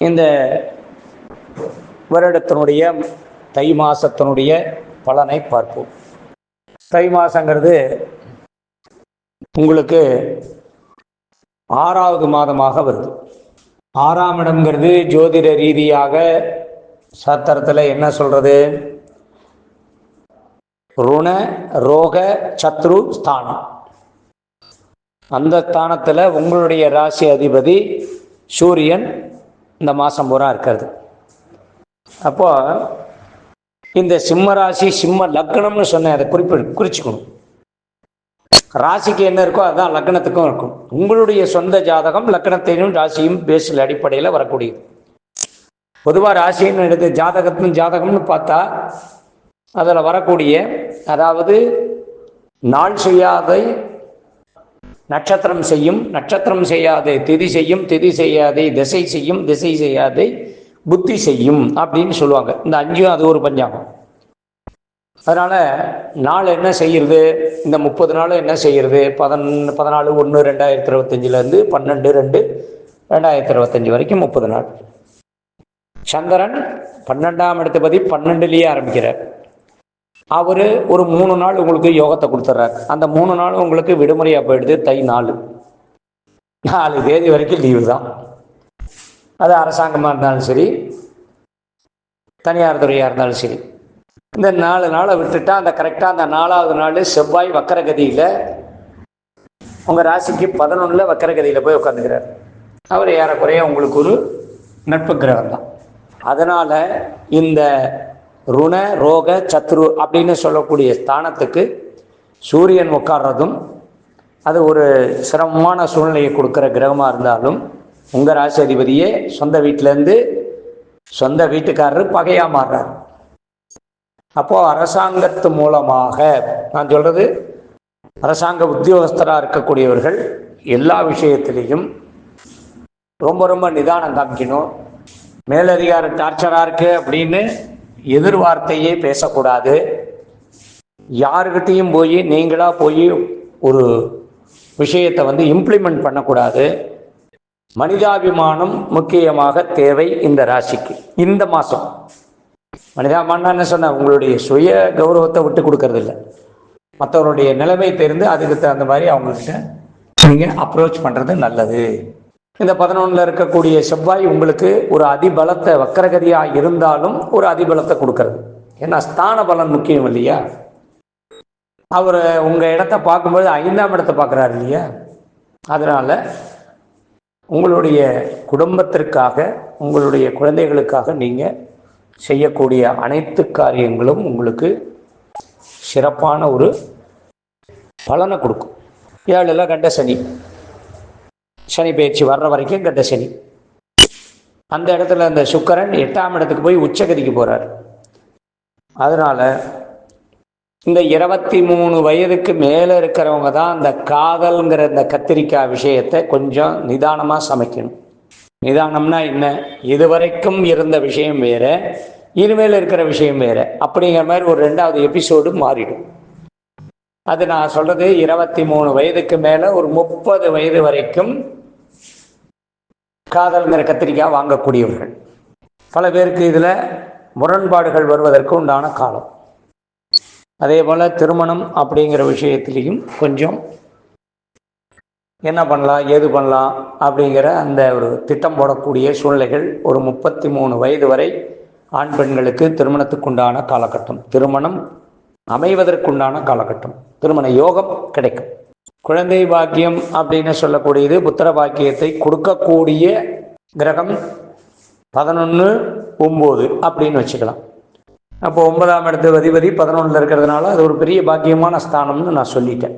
இந்த வருடத்தினுடைய தை மாசத்தினுடைய பலனை பார்ப்போம். தை மாசங்கிறது உங்களுக்கு ஆறாவது மாதமாக வருது. ஆறாம் இடம்ங்கிறது ஜோதிட ரீதியாக சாத்திரத்தில் என்ன சொல்றது? ருண ரோக சத்ரு ஸ்தானம். அந்த ஸ்தானத்தில் உங்களுடைய ராசி அதிபதி சூரியன் இந்த மாதம் பூரா இருக்கிறது. அப்போ இந்த சிம்ம ராசி சிம்ம லக்னம்னு சொன்னேன் அதை குறிப்பிடு குறிச்சுக்கணும். ராசிக்கு என்ன இருக்கோ அதுதான் லக்னத்துக்கும் இருக்கும். உங்களுடைய சொந்த ஜாதகம் லக்னத்தையும் ராசியும் பேசில் அடிப்படையில் வரக்கூடியது. பொதுவாக ராசின்னு எடுத்து ஜாதகத்தின் ஜாதகம்னு பார்த்தா அதில் வரக்கூடிய அதாவது நாள் செய்யாதை நட்சத்திரம் செய்யும் நட்சத்திரம் செய்யாதே திதி செய்யும் திதி செய்யாதே திசை செய்யும் திசை செய்யாதே புத்தி செய்யும் அப்படின்னு சொல்லுவாங்க. இந்த அஞ்சும் அது ஒரு பஞ்சாங்கம். அதனால் நாள் என்ன செய்கிறது இந்த முப்பது நாள் என்ன செய்கிறது பதன் பதினாலு ஒன்று ரெண்டாயிரத்தி இருபத்தஞ்சிலேருந்து பன்னெண்டு ரெண்டு ரெண்டாயிரத்தி இருபத்தஞ்சி வரைக்கும் முப்பது நாள். சந்திரன் பன்னெண்டாம் இடத்துபதி பன்னெண்டுலேயே ஆரம்பிக்கிறார். அவர் ஒரு மூணு நாள் உங்களுக்கு யோகத்தை கொடுத்துட்றாரு அந்த மூணு நாள் உங்களுக்கு விடுமுறையாக போயிடுது தை நாலு. நாலு தேதி வரைக்கும் லீவு தான். அது அரசாங்கமாக இருந்தாலும் சரி தனியார் துறையாக இருந்தாலும் சரி. இந்த நாலு நாளை விட்டுட்டா அந்த கரெக்டாக அந்த நாலாவது நாள் செவ்வாய் வக்கரகதியில் உங்கள் ராசிக்கு பதினொன்றில் வக்கரகதியில் போய் உட்காந்துக்கிறார் அவர் ஏறக்குறைய உங்களுக்கு ஒரு நட்பு கிரகம் தான். அதனால் இந்த ருண ரோக சத்ரு அப்படின்னு சொல்லக்கூடிய ஸ்தானத்துக்கு சூரியன் உட்கார்றதும் அது ஒரு சிரமமான சூழ்நிலையை கொடுக்குற கிரகமாக இருந்தாலும் உங்கள் ராசி அதிபதியே சொந்த வீட்டிலேருந்து சொந்த வீட்டுக்காரர் பகையாக மாறுறார். அப்போது அரசாங்கத்து மூலமாக நான் சொல்கிறது அரசாங்க உத்தியோகஸ்தராக இருக்கக்கூடியவர்கள் எல்லா விஷயத்திலையும் ரொம்ப ரொம்ப நிதானம் காமிக்கணும். மேலதிகார டார்ச்சராக இருக்கு அப்படின்னு எதிர்வார்த்தையே பேசக்கூடாது. யாருக்கிட்டேயும் போய் நீங்களாக போய் ஒரு விஷயத்தை வந்து இம்ப்ளிமெண்ட் பண்ணக்கூடாது. மனிதாபிமானம் முக்கியமாக தேவை இந்த ராசிக்கு இந்த மாதம் மனிதாபிமானம் என்ன சொன்ன உங்களுடைய சுய கௌரவத்தை விட்டு கொடுக்கறது இல்லை மற்றவருடைய நிலைமை தெரிந்து அதுக்கு தகுந்த மாதிரி அவங்கக்கிட்ட நீங்கள் அப்ரோச் பண்ணுறது நல்லது. இந்த பதினொன்றில் இருக்கக்கூடிய செவ்வாய் உங்களுக்கு ஒரு அதிபலத்தை வக்கரகதியாக இருந்தாலும் ஒரு அதிபலத்தை கொடுக்கறது. ஏன்னா ஸ்தான பலன் முக்கியம் இல்லையா? அவர் உங்கள் இடத்த பார்க்கும்போது ஐந்தாம் இடத்தை பார்க்குறாரு இல்லையா? அதனால் உங்களுடைய குடும்பத்திற்காக உங்களுடைய குழந்தைகளுக்காக நீங்கள் செய்யக்கூடிய அனைத்து காரியங்களும் உங்களுக்கு சிறப்பான ஒரு பலனை கொடுக்கும். ஏழில் கண்ட சனி. சனி பயிற்சி வர்ற வரைக்கும் கெட்ட சனி. அந்த இடத்துல அந்த சுக்கரன் எட்டாம் இடத்துக்கு போய் உச்சகதிக்கு போகிறார் அதனால் இந்த இருபத்தி மூணு வயதுக்கு மேலே இருக்கிறவங்க தான் அந்த காதல்ங்கிற இந்த கத்திரிக்காய் விஷயத்தை கொஞ்சம் நிதானமாக சமைக்கணும். நிதானம்னா என்ன? இதுவரைக்கும் இருந்த விஷயம் வேற இனிமேல் இருக்கிற விஷயம் வேற அப்படிங்கிற மாதிரி ஒரு ரெண்டாவது எபிசோடு மாறிடும். அது நான் சொல்றது இருபத்தி மூணு வயதுக்கு மேலே ஒரு முப்பது வயது வரைக்கும் காதல்ங்கிற கத்திரிக்காய் வாங்கக்கூடியவர்கள். பல பேருக்கு இதில் முரண்பாடுகள் வருவதற்கு உண்டான காலம். அதே போல் திருமணம் அப்படிங்கிற விஷயத்திலையும் கொஞ்சம் என்ன பண்ணலாம் ஏது பண்ணலாம் அப்படிங்கிற அந்த ஒரு திட்டம் போடக்கூடிய சூழ்நிலைகள் ஒரு முப்பத்தி மூணு வயது வரை ஆண் பெண்களுக்கு திருமணத்துக்குண்டான காலகட்டம். திருமணம் அமைவதற்குண்டான காலகட்டம். திருமண யோகம் கிடைக்கும். குழந்தை பாக்கியம் அப்படின்னு சொல்லக்கூடியது புத்திர பாக்கியத்தை கொடுக்கக்கூடிய கிரகம் பதினொன்று ஒம்பது அப்படின்னு வச்சுக்கலாம். அப்போ ஒன்பதாம் இடத்து அதிபதி பதினொன்றில் இருக்கிறதுனால அது ஒரு பெரிய பாக்கியமான ஸ்தானம்னு நான் சொல்லிட்டேன்.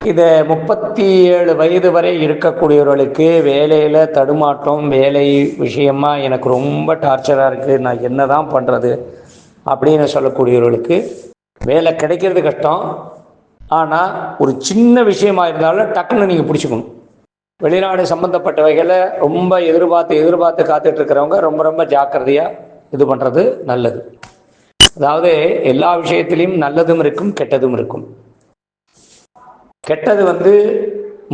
இதை முப்பத்தி ஏழு வயது வரை இருக்கக்கூடியவர்களுக்கு வேலையில் தடுமாற்றம் வேலை விஷயமா எனக்கு ரொம்ப டார்ச்சராக இருக்குது நான் என்ன தான் பண்ணுறது அப்படின்னு சொல்லக்கூடியவர்களுக்கு வேலை கிடைக்கிறது கஷ்டம். ஆனால் ஒரு சின்ன விஷயமா இருந்தாலும் டக்குன்னு நீங்கள் பிடிச்சிக்கணும். வெளிநாடு சம்மந்தப்பட்ட வகையில் ரொம்ப எதிர்பார்த்து எதிர்பார்த்து காத்துட்டு இருக்கிறவங்க ரொம்ப ரொம்ப ஜாக்கிரதையாக இது பண்ணுறது நல்லது. அதாவது எல்லா விஷயத்திலையும் நல்லதும் இருக்கும் கெட்டதும் இருக்கும். கெட்டது வந்து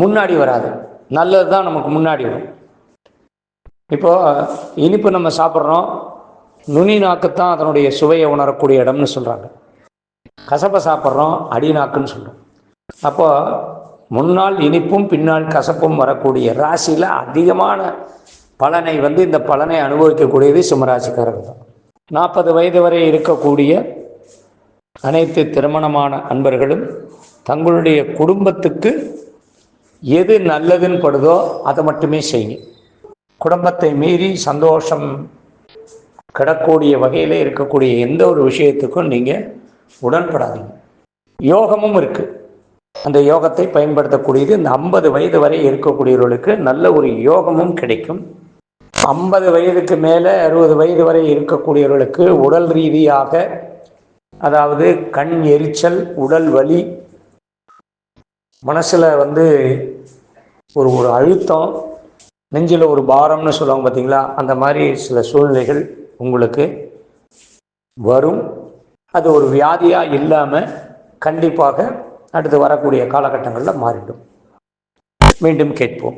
முன்னாடி வராது. நல்லது தான் நமக்கு முன்னாடி வரும். இப்போ இனிப்பு நம்ம சாப்பிட்றோம். நுனி நாக்குத்தான் அதனுடைய சுவையை உணரக்கூடிய இடம்னு சொல்கிறாங்க கசப்பை சாப்பிட்றோம் அடிநாக்குன்னு சொல்கிறோம் அப்போது முன்னால் இனிப்பும் பின்னால் கசப்பும் வரக்கூடிய ராசியில் அதிகமான பலனை வந்து இந்த பலனை அனுபவிக்கக்கூடியது சிம்மராசிக்காரர்கள் தான். நாற்பது வயது வரை இருக்கக்கூடிய அனைத்து திருமணமான அன்பர்களும் தங்களுடைய குடும்பத்துக்கு எது நல்லதுன்னு படுதோ அதை மட்டுமே செய்யுங்க. குடும்பத்தை மீறி சந்தோஷம் கிடக்கூடிய வகையில் இருக்கக்கூடிய எந்த ஒரு விஷயத்துக்கும் நீங்கள் உடன்படாதீங்க. யோகமும் இருக்கு. அந்த யோகத்தை பயன்படுத்தக்கூடியது இந்த ஐம்பது வயது வரை இருக்கக்கூடியவர்களுக்கு நல்ல ஒரு யோகமும் கிடைக்கும். ஐம்பது வயதுக்கு மேலே அறுபது வயது வரை இருக்கக்கூடியவர்களுக்கு உடல் ரீதியாக அதாவது கண் எரிச்சல் உடல் வலி மனசில் வந்து ஒரு ஒரு அழுத்தம் நெஞ்சில் ஒரு பாரம்னு சொல்லுவாங்க பார்த்தீங்களா அந்த மாதிரி சில சூழ்நிலைகள் உங்களுக்கு வரும். அது ஒரு வியாதியாக இல்லாமல் கண்டிப்பாக அடுத்து வரக்கூடிய காலகட்டங்களில் மாறிடும். மீண்டும் கேட்போம்.